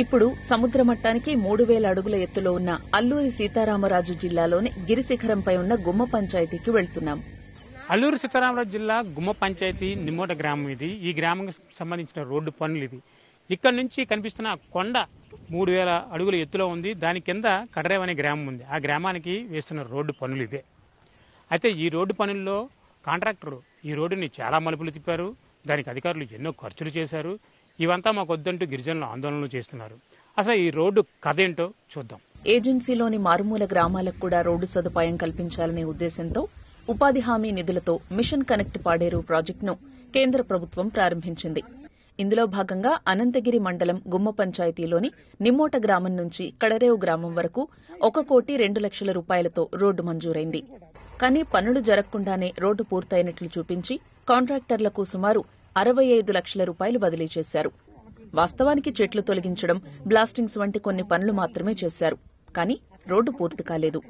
ఇప్పుడు సముద్ర మట్టానికి మూడు వేల అడుగుల ఎత్తులో ఉన్న అల్లూరి సీతారామరాజు జిల్లాలోని గిరిశిఖరంపై ఉన్న గుమ్మ పంచాయతీకి వెళ్తున్నాం. అల్లూరు సీతారామరాజు జిల్లా గుమ్మ పంచాయతీ నిమ్మోట గ్రామం ఇది. ఈ గ్రామంకి సంబంధించిన రోడ్డు పనులు ఇది. ఇక్కడ నుంచి కనిపిస్తున్న కొండ మూడు వేల అడుగుల ఎత్తులో ఉంది. దాని కింద కడరేవ్ అనే గ్రామం ఉంది. ఆ గ్రామానికి వేస్తున్న రోడ్డు పనులు ఇదే అయితే ఈ రోడ్డు పనుల్లో కాంట్రాక్టర్ ఈ రోడ్డుని చాలా మలుపులు తిప్పారు. దానికి అధికారులు ఎన్నో ఖర్చులు చేశారు. ఇవంతా మాకు వద్దంటూ గిరిజనులు ఆందోళనలు చేస్తున్నారు. అసలు ఈ రోడ్డు కథ ఏంటో చూద్దాం. ఏజెన్సీలోని మారుమూల గ్రామాలకు కూడా రోడ్డు సదుపాయం కల్పించాలనే ఉద్దేశంతో ఉపాధి హామీ నిధులతో మిషన్ కనెక్ట్ పాడేరు ప్రాజెక్టును కేంద్ర ప్రభుత్వం ప్రారంభించింది. ఇందులో భాగంగా అనంతగిరి మండలం గుమ్మ పంచాయతీలోని నిమ్మోట గ్రామం నుంచి కడరేవు గ్రామం వరకు ఒక కోటి రెండు లక్షల రూపాయలతో రోడ్డు మంజూరైంది. కానీ పనులు జరగకుండానే రోడ్డు పూర్తయినట్లు చూపించి కాంట్రాక్టర్లకు సుమారు అరవై ఐదు లక్షల రూపాయలు బదిలీ చేశారు. వాస్తవానికి చెట్లు తొలగించడం బ్లాస్టింగ్స్ వంటి కొన్ని పనులు మాత్రమే చేశారు. కానీ రోడ్డు పూర్తి కాలేదు.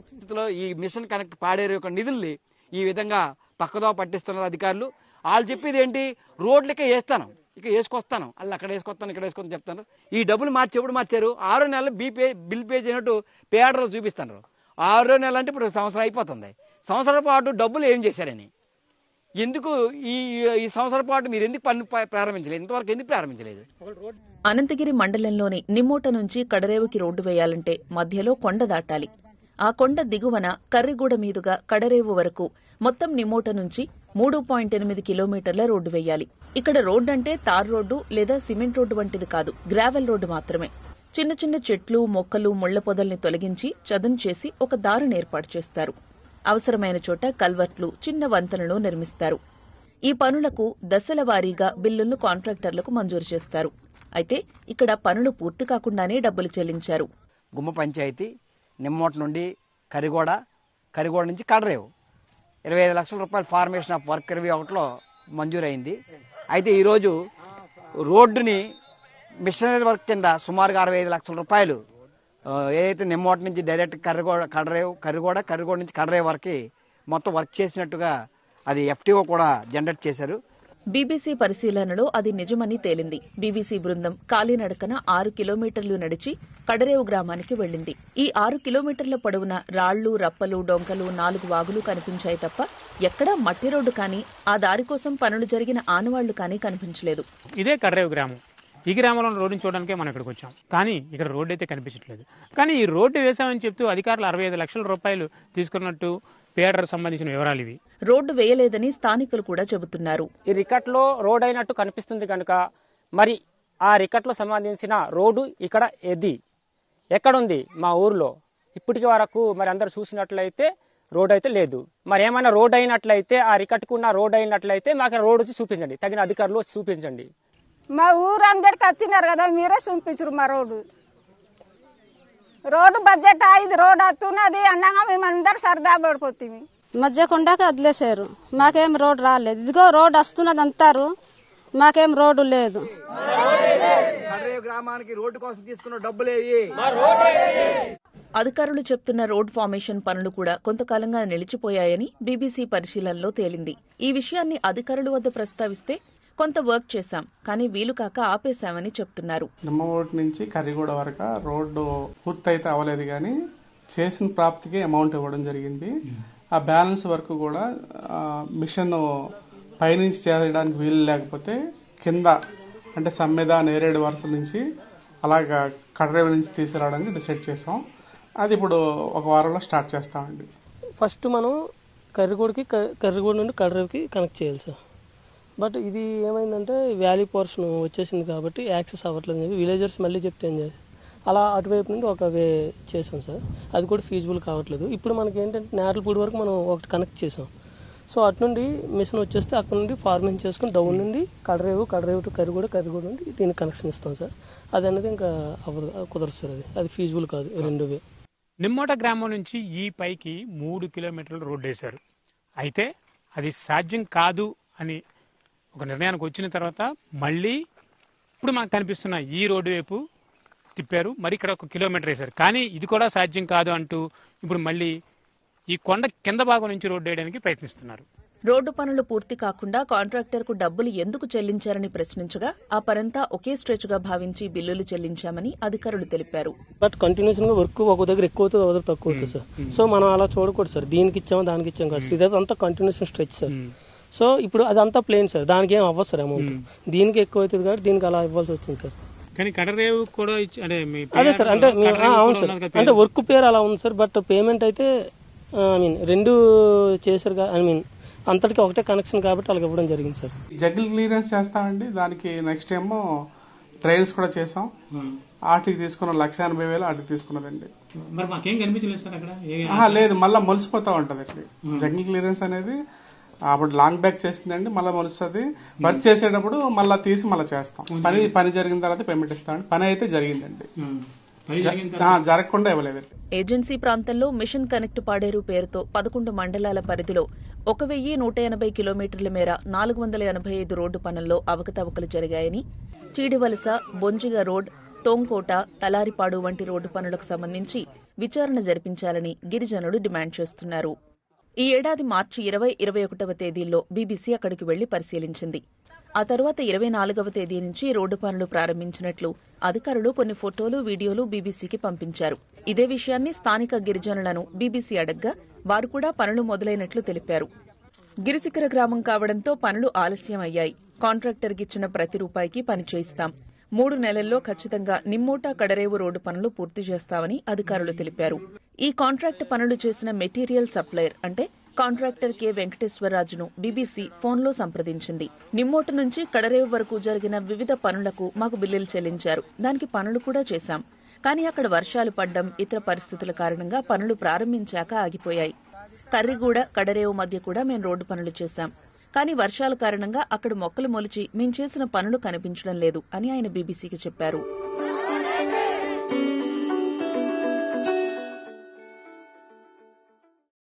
ఈ మిషన్ కనెక్ట్ పాడేరు యొక్క నిధుల్ని ఈ విధంగా పక్కదో పట్టిస్తున్నారు అధికారులు. వాళ్ళు చెప్పేది ఏంటి? రోడ్లకే వేస్తాను. ఇక వేసుకొస్తాను. వాళ్ళు అక్కడ వేసుకొస్తాను ఇక్కడ వేసుకొని చెప్తాను. ఈ డబ్బులు మార్చి ఎప్పుడు మార్చారు? ఆరో నెలలు బీ పే బిల్ పే చేయనట్టు పేడలో చూపిస్తాను ఆరో నెల అంటే ఇప్పుడు సంవత్సరం అయిపోతుంది. సంవత్సరం పాటు డబ్బులు ఏం చేశారని? ఎందుకు ఈ ఈ సంవత్సరం పాటు మీరు ఎందుకు పన్ను ప్రారంభించలేదు? ఇంతవరకు ఎందుకు ప్రారంభించలేదు? అనంతగిరి మండలంలోని నిమ్మోట నుంచి కడరేవుకి రోడ్డు వేయాలంటే మధ్యలో కొండ దాటాలి. ఆ కొండ దిగువన కర్రిగూడ మీదుగా కడరేవు వరకు మొత్తం నిమోట నుంచి మూడు పాయింట్ ఎనిమిది కిలోమీటర్ల రోడ్డు వేయాలి. ఇక్కడ రోడ్డు అంటే తార్ రోడ్డు లేదా సిమెంట్ రోడ్డు వంటిది కాదు. గ్రావెల్ రోడ్డు మాత్రమే. చిన్న చిన్న చెట్లు మొక్కలు ముళ్ళ పొదల్ని తొలగించి చదును చేసి ఒక దారిని ఏర్పాటు చేస్తారు. అవసరమైన చోట కల్వర్ట్లు చిన్న వంతెనలు నిర్మిస్తారు. ఈ పనులకు దశల వారీగా బిల్లులను కాంట్రాక్టర్లకు మంజూరు చేస్తారు. అయితే ఇక్కడ పనులు పూర్తి కాకుండానే డబ్బులు చెల్లించారు. గుమ్మ పంచాయతీ నిమ్మోట నుండి కరిగోడ కరిగోడ నుంచి కడరేవు. ఇరవై ఐదు లక్షల రూపాయల ఫార్మేషన్ ఆఫ్ వర్క్ ఇరవై ఒకటిలో మంజూరైంది. అయితే ఈరోజు రోడ్డుని మిషనరీ వర్క్ కింద సుమారుగా అరవై ఐదు లక్షల రూపాయలు ఏదైతే నిమ్మోట నుంచి డైరెక్ట్ కర్రగోడ కడరేవు కర్రగోడ కర్రగోడ నుంచి కడరేవు వరకు మొత్తం వర్క్ చేసినట్టుగా అది ఎఫ్టీఓ కూడా జనరేట్ చేశారు. బీబీసీ పరిశీలనలో అది నిజమని తేలింది. బీబీసీ బృందం కాలినడకన ఆరు కిలోమీటర్లు నడిచి కడరేవు గ్రామానికి వెళ్ళింది ఈ ఆరు కిలోమీటర్ల పొడవున రాళ్ళు రప్పలు డొంకలు నాలుగు వాగులు కనిపించాయి తప్ప ఎక్కడా మట్టి రోడ్డు కానీ ఆ దారి కోసం పనులు జరిగిన ఆనవాళ్ళు కానీ కనిపించలేదు. ఇదే కర్రేవు గ్రామం. ఈ గ్రామంలో రోడ్డుని చూడడానికే మనం ఇక్కడికి వచ్చాం. కానీ ఇక్కడ రోడ్డు అయితే కనిపించట్లేదు. కానీ ఈ రోడ్డు వేశామని చెప్తూ అధికారులు అరవై ఐదు లక్షల రూపాయలు తీసుకున్నట్టు పేడర్ సంబంధించిన వివరాలు ఇవి. రోడ్డు వేయలేదని స్థానికులు కూడా చెబుతున్నారు. ఈ రికట్లో రోడ్ అయినట్టు కనిపిస్తుంది కనుక మరి ఆ రికట్లో సంబంధించిన రోడ్డు ఇక్కడ ఎది ఎక్కడుంది మా ఊర్లో? ఇప్పటికి వరకు మరి అందరు చూసినట్లయితే రోడ్ అయితే లేదు. మరి ఏమైనా రోడ్ అయినట్లయితే ఆ రికట్కు ఉన్న రోడ్ అయినట్లయితే మాకు రోడ్ వచ్చి చూపించండి. తగిన అధికారులు వచ్చి చూపించండి. మా ఊరందరికి వచ్చినారు కదా మీరే చూపించరు మా రోడ్డు. రోడ్డు బడ్జెట్ ఇది రోడ్డు వస్తున్నది అన్నాగా మేము అందరు సరదా పడిపోతుంది మధ్య కొండకి వదిలేశారు. మాకేం రోడ్ రాలేదు. ఇదిగో రోడ్ వస్తున్నది అంటారు మాకేం రోడ్డు లేదు. గ్రామానికి రోడ్డు కోసం తీసుకున్న డబ్బులేవి అధికారులు చెప్తున్న రోడ్ ఫార్మేషన్ పనులు కూడా కొంతకాలంగా నిలిచిపోయాయని బీబీసీ పరిశీలనలో తేలింది. ఈ విషయాన్ని అధికారుల వద్ద ప్రస్తావిస్తే కొంత వర్క్ చేశాం కానీ వీలు కాక ఆపేశామని చెప్తున్నారు. నిమ్మగోటి నుంచి కర్రిగూడ వరకు రోడ్డు పూర్తయితే అవ్వలేదు కానీ చేసిన ప్రాప్తికి అమౌంట్ ఇవ్వడం జరిగింది. ఆ బ్యాలెన్స్ వరకు కూడా మిషన్ పైనుంచి చేయడానికి వీలు లేకపోతే కింద అంటే సమ్మెద నేరేడు వరుస నుంచి అలాగా కడరేవు నుంచి తీసుకురావడానికి డిసైడ్ చేసాం అది ఇప్పుడు ఒక వారంలో స్టార్ట్ చేస్తామండి. ఫస్ట్ మనం కర్రిగూడకి కర్రిగూడ నుండి కడరేవుకి కనెక్ట్ చేయాలి సార్. బట్ ఇది ఏమైందంటే వ్యాలీ పోర్షన్ వచ్చేసింది కాబట్టి యాక్సెస్ అవ్వట్లేదు చెప్పి విలేజర్స్ మళ్ళీ చెప్తే ఏం చేసి అలా అటువైపు నుండి ఒక వే చేసాం సార్. అది కూడా ఫీజిబుల్ కావట్లేదు. ఇప్పుడు మనకి ఏంటంటే నేరలపూడి వరకు మనం ఒకటి కనెక్ట్ చేసాం. సో అటు నుండి మిషన్ వచ్చేస్తే అక్కడ నుండి ఫార్మింగ్ చేసుకుని డౌన్ నుండి కడరేవు కడరేవు టు కరిగూడ కరిగూడ నుండి దీనికి కనెక్షన్ ఇస్తాం సార్. అది అనేది ఇంకా అవ్వదు కుదరదు సార్ అది. అది ఫీజిబుల్ కాదు రెండు వే. నిమ్మోట గ్రామం నుంచి ఈ పైకి మూడు కిలోమీటర్లు రోడ్డు వేశారు. అయితే అది సాధ్యం కాదు అని ఒక నిర్ణయానికి వచ్చిన తర్వాత మళ్ళీ ఇప్పుడు మనకు కనిపిస్తున్న ఈ రోడ్డు వైపు తిప్పారు. మరి ఇక్కడ ఒక కిలోమీటర్ వేశారు. కానీ ఇది కూడా సాధ్యం కాదు అంటూ ఇప్పుడు మళ్ళీ ఈ కొండ కింద భాగం నుంచి రోడ్డు వేయడానికి ప్రయత్నిస్తున్నారు. రోడ్డు పనులు పూర్తి కాకుండా కాంట్రాక్టర్కు డబ్బులు ఎందుకు చెల్లించారని ప్రశ్నించగా ఆ పనంతా ఒకే స్ట్రెచ్గా భావించి బిల్లులు చెల్లించామని అధికారులు తెలిపారు. బట్ కంటిన్యూషన్గా వర్క్ ఒక దగ్గర ఎక్కువ అవుతుంది ఒక దగ్గర తక్కువ అవుతుంది సార్. సో మనం అలా చూడకూడదు సార్. దీనికి ఇచ్చాము దానికి ఇచ్చాం కాదు. ఇదంతా కంటిన్యూషన్ స్ట్రెచ్ సార్. సో ఇప్పుడు అదంతా ప్లేన్ సార్ దానికి ఏం అవ్వదు సార్ అమౌంట్ దీనికి ఎక్కువ అవుతుంది కాబట్టి దీనికి అలా ఇవ్వాల్సి వచ్చింది సార్ కానీ కడరేవు కూడా ఇచ్చి అంటే మీ అదే సార్ అంటే అవును సార్ అంటే. వర్క్ పేరు అలా ఉంది సార్ బట్ పేమెంట్ అయితే ఐ మీన్ రెండు చేశారు ఐ మీన్ అంతటికి ఒకటే కనెక్షన్ కాబట్టి వాళ్ళకి ఇవ్వడం జరిగింది సార్ జగ్గులు క్లియరెన్స్ చేస్తామండి. దానికి నెక్స్ట్ ఏమో ట్రయల్స్ కూడా చేసాం వాటికి తీసుకున్న లక్ష ఎనభై వేలు వాటికి తీసుకున్నదండి. మరి మాకేం కనిపించలేదు సార్ అక్కడ? లేదు. మళ్ళీ మొలిసిపోతా ఉంటది అట్లా జగ్గిల్ క్లియరెన్స్ అనేది అప్పుడు లాంగ్ బ్యాక్ చేసిందండి మళ్ళీ మొలుస్తుంది. వర్క్ చేసేటప్పుడు మళ్ళీ తీసి మళ్ళీ చేస్తాం. పని పని జరిగిన తర్వాత పేమెంట్ ఇస్తామండి. పని అయితే జరిగిందండి. ఉమ్. పని జరిగిన ఆ, జరగకుండా ఇవ్వలేదండి ఏజెన్సీ ప్రాంతంలో మిషన్ కనెక్ట్ పాడేరు పేరుతో పదకొండు మండలాల పరిధిలో ఒక వెయ్యి నూట ఎనభై కిలోమీటర్ల మేర నాలుగు వందల ఎనభై ఐదు రోడ్డు పనుల్లో అవకతవకలు జరిగాయని చీడివలస బొంజిగ రోడ్ తోంకోట తలారిపాడు వంటి రోడ్డు పనులకు సంబంధించి విచారణ జరిపించాలని గిరిజనులు డిమాండ్ చేస్తున్నారు. ఈ ఏడాది మార్చి ఇరవై ఇరవై ఒకటవ తేదీల్లో బీబీసీ అక్కడికి వెళ్ళి పరిశీలించింది. ఆ తర్వాత ఇరవై నాలుగవ తేదీ నుంచి రోడ్డు పనులు ప్రారంభించినట్లు అధికారులు కొన్ని ఫోటోలు వీడియోలు బీబీసీకి పంపించారు. ఇదే విషయాన్ని స్థానిక గిరిజనులను బీబీసీ అడగ్గా వారు కూడా పనులు మొదలైనట్లు తెలిపారు. గిరిశిఖర గ్రామం కావడంతో పనులు ఆలస్యం అయ్యాయి కాంట్రాక్టర్కిచ్చిన ప్రతి రూపాయికి పని చేయిస్తాం. మూడు నెలల్లో ఖచ్చితంగా నిమ్మోటా కడరేవు రోడ్డు పనులు పూర్తి చేస్తామని అధికారులు తెలిపారు. ఈ కాంట్రాక్ట్ పనులు చేసిన మెటీరియల్ సప్లయర్ అంటే కాంట్రాక్టర్ కె వెంకటేశ్వరరాజును బీబీసీ ఫోన్లో సంప్రదించింది. నిమ్మోట నుంచి కడరేవు వరకు జరిగిన వివిధ పనులకు మాకు బిల్లులు చెల్లించారు. దానికి పనులు కూడా చేశాం. కానీ అక్కడ వర్షాలు పడ్డం ఇతర పరిస్థితుల కారణంగా పనులు ప్రారంభించాక ఆగిపోయాయి. కర్రిగూడ కడరేవు మధ్య కూడా మేము రోడ్డు పనులు చేశాం. కానీ వర్షాల కారణంగా అక్కడ మొక్కలు మొలిచి మేం చేసిన పనులు కనిపించడం లేదు అని ఆయన బీబీసీకి చెప్పారు.